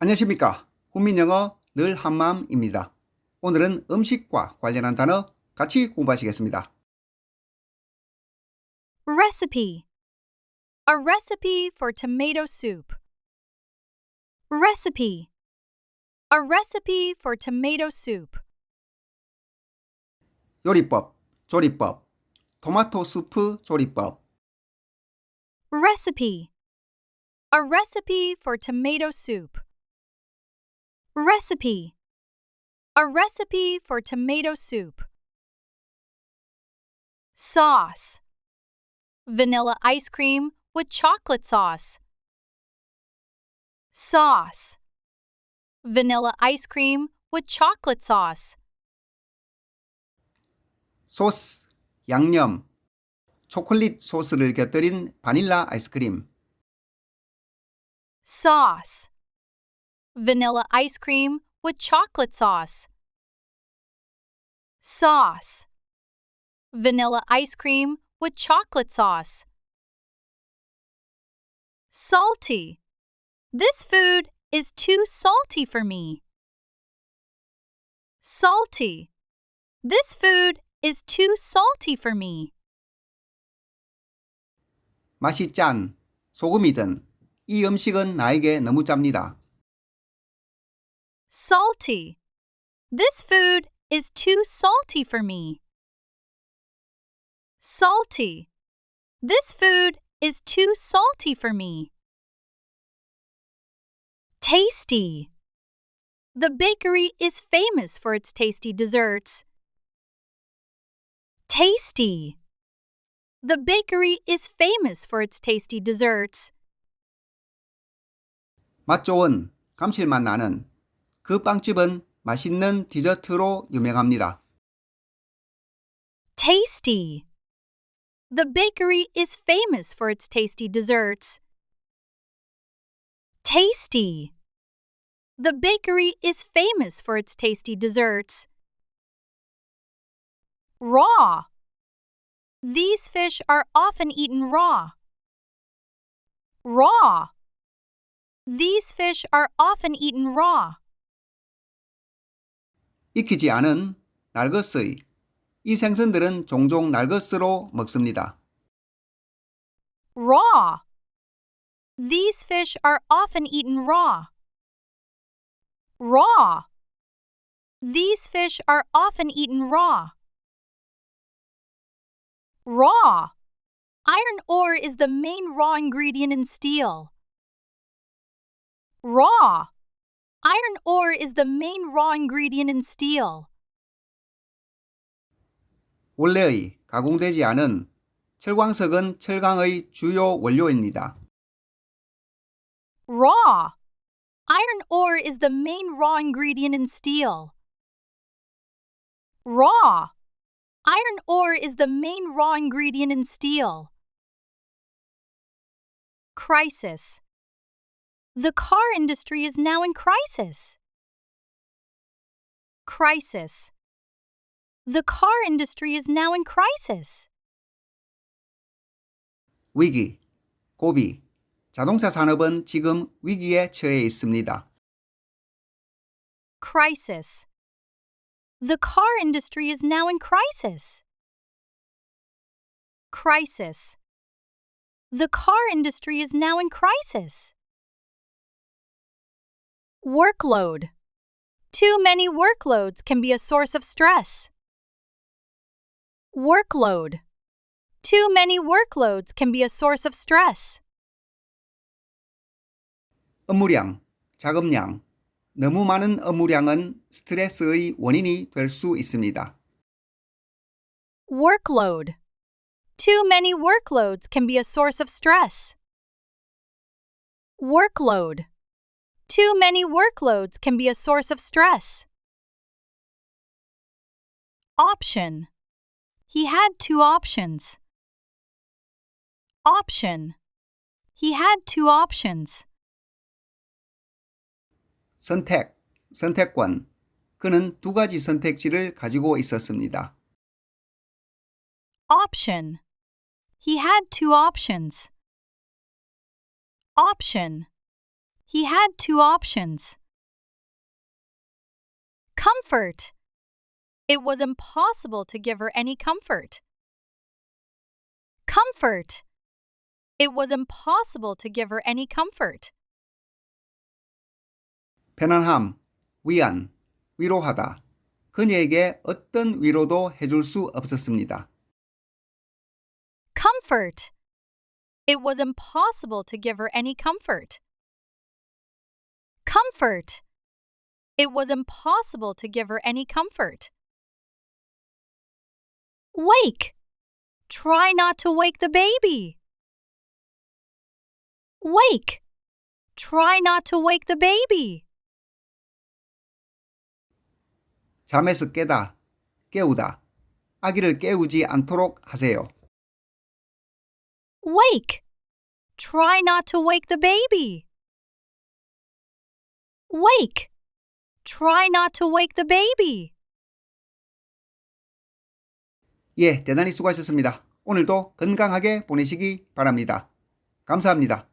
안녕하십니까. 훈민영어 늘 한마음입니다. 오늘은 음식과 관련한 단어 같이 공부하시겠습니다. Recipe. A recipe for tomato soup. Recipe. A recipe for tomato soup. 요리법, 조리법, 토마토 수프 조리법, Recipe. A recipe for tomato soup. Recipe. A recipe for tomato soup. Sauce. Vanilla ice cream with chocolate sauce. Sauce. Vanilla ice cream with chocolate sauce. 소스, 양념, 초콜릿 소스를 곁들인 바닐라 아이스크림, Sauce. Vanilla ice cream with chocolate sauce. Sauce. Vanilla ice cream with chocolate sauce. Salty. This food is too salty for me. Salty. This food is too salty for me. 맛이 짠, 소금이 든, 이 음식은 나에게 너무 짭니다. Salty. This food is too salty for me. Salty. This food is too salty for me. Tasty. The bakery is famous for its tasty desserts. Tasty. The bakery is famous for its tasty desserts. 맛 좋은, 감칠맛 나는 그 빵집은 맛있는 디저트로 유명합니다. Tasty. The bakery is famous for its tasty desserts. Tasty. The bakery is famous for its tasty desserts. Raw. These fish are often eaten raw. Raw. These fish are often eaten raw. 익히지 않은 날것의 이 생선들은 종종 날것으로 먹습니다. Raw. These fish are often eaten raw. Raw. These fish are often eaten raw. Raw. Iron ore is the main raw ingredient in steel. Raw. Iron ore is the main raw ingredient in steel. 원래의 가공되지 않은 철광석은 철강의 주요 원료입니다. Raw. Iron ore is the main raw ingredient in steel. Raw. Iron ore is the main raw ingredient in steel. Crisis. The car industry is now in crisis. Crisis. The car industry is now in crisis. 위기, 고비, 자동차 산업은 지금 위기에 처해 있습니다. Crisis. The car industry is now in crisis. Crisis. The car industry is now in crisis. Workload. Too many workloads can be a source of stress. Workload. Too many workloads can be a source of stress. 업무량, 작업량, 너무 많은 업무량은 스트레스의 원인이 될 수 있습니다. Workload. Too many workloads can be a source of stress. Workload. Too many workloads can be a source of stress. Option. He had two options. Option. He had two options. 선택, 선택권. 그는 두 가지 선택지를 가지고 있었습니다. Option. He had two options. Option. he had two options. Comfort. It was impossible to give her any comfort. Comfort. It was impossible to give her any comfort. 편안함, 위안, 위로하다. 그녀에게 어떤 위로도 해줄 수 없었습니다. Comfort. It was impossible to give her any comfort. Comfort. It was impossible to give her any comfort. Wake. Try not to wake the baby. Wake. Try not to wake the baby. 잠에서 깨다, 깨우다. 아기를 깨우지 않도록 하세요. Wake. Try not to wake the baby. Wake. Try not to wake the baby. 예, 대단히 수고하셨습니다. 오늘도 건강하게 보내시기 바랍니다. 감사합니다.